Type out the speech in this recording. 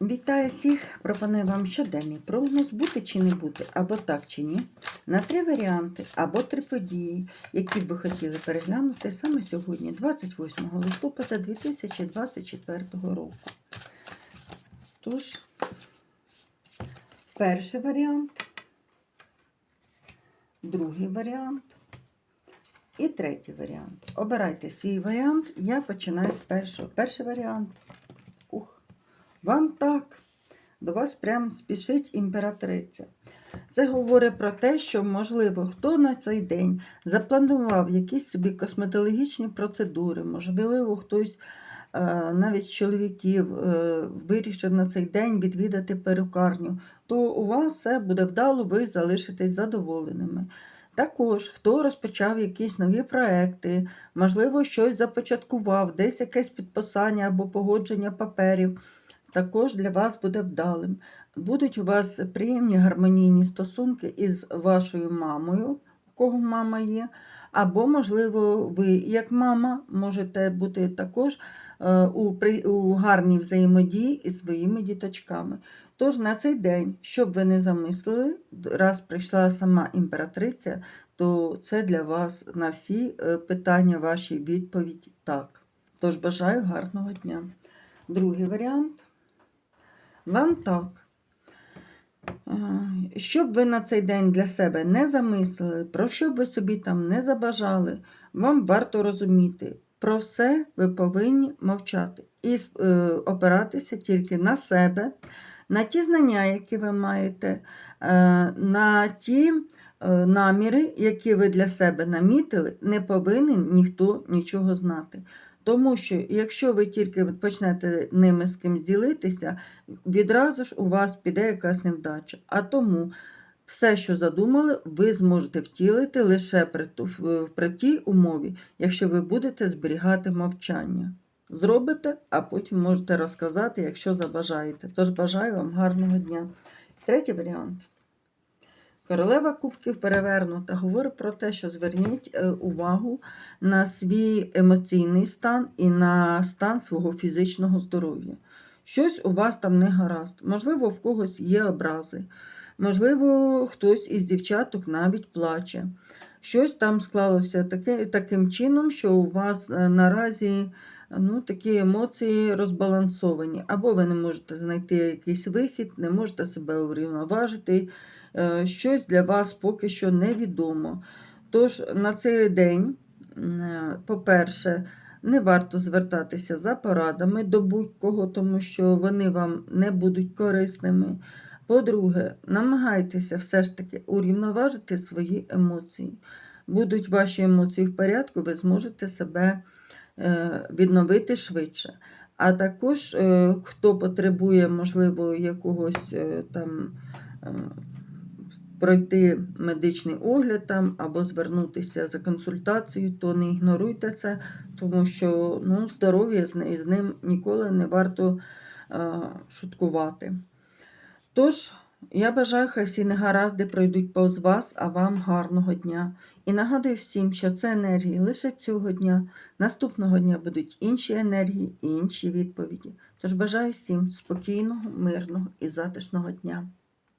Вітаю всіх! Пропоную вам щоденний прогноз бути чи не бути, або так чи ні, на три варіанти, або три події, які б ви хотіли переглянути саме сьогодні, 28 листопада 2024 року. Тож, перший варіант, другий варіант і третій варіант. Обирайте свій варіант. Я починаю з першого. Перший варіант. Вам так, до вас прям спішить імператриця. Це говорить про те, що, можливо, хто на цей день запланував якісь собі косметологічні процедури, можливо, хтось е, навіть з чоловіків е, вирішив на цей день відвідати перукарню, то у вас все буде вдало, ви залишитесь задоволеними. Також, хто розпочав якісь нові проекти, можливо, щось започаткував, десь якесь підписання або погодження паперів також для вас буде вдалим. Будуть у вас приємні гармонійні стосунки із вашою мамою, у кого мама є, або, можливо, ви, як мама, можете бути також е, у, у гарній взаємодії із своїми діточками. Тож на цей день, щоб ви не замислили, раз прийшла сама імператриця, то це для вас на всі е, питання ваші відповідь так. Тож бажаю гарного дня. Другий варіант. Вам так. Щоб ви на цей день для себе не замислили, про що б ви собі там не забажали, вам варто розуміти, про все ви повинні мовчати і е, опиратися тільки на себе, на ті знання, які ви маєте, е, на ті е, наміри, які ви для себе намітили, не повинен ніхто нічого знати. Тому що, якщо ви тільки почнете ними з кимсь ділитися, відразу ж у вас піде якась невдача. А тому все, що задумали, ви зможете втілити лише при, при тій умові, якщо ви будете зберігати мовчання. Зробите, а потім можете розказати, якщо забажаєте. Тож бажаю вам гарного дня. Третій варіант. Королева Кубків перевернута говорить про те, що зверніть е, увагу на свій емоційний стан і на стан свого фізичного здоров'я. Щось у вас там не гаразд. Можливо, в когось є образи. Можливо, хтось із дівчаток навіть плаче. Щось там склалося таке, таким чином, що у вас е, наразі ну, такі емоції розбалансовані. Або ви не можете знайти якийсь вихід, не можете себе урівноважити. Е, Щось для вас поки що невідомо. Тож на цей день, е, по-перше, не варто звертатися за порадами до будь-кого, тому що вони вам не будуть корисними. По-друге, намагайтеся все ж таки урівноважити свої емоції. Будуть ваші емоції в порядку, ви зможете себе е, відновити швидше. А також, хто потребує, можливо, якогось там пройти медичний огляд там або звернутися за консультацією, то не ігноруйте це, тому що ну, здоров'я з ним ніколи не варто е, шуткувати. Тож, я бажаю, хай всі негаразди пройдуть повз вас, а вам гарного дня. І нагадую всім, що це енергії лише цього дня. Наступного дня будуть інші енергії і інші відповіді. Тож бажаю всім спокійного, мирного і затишного дня.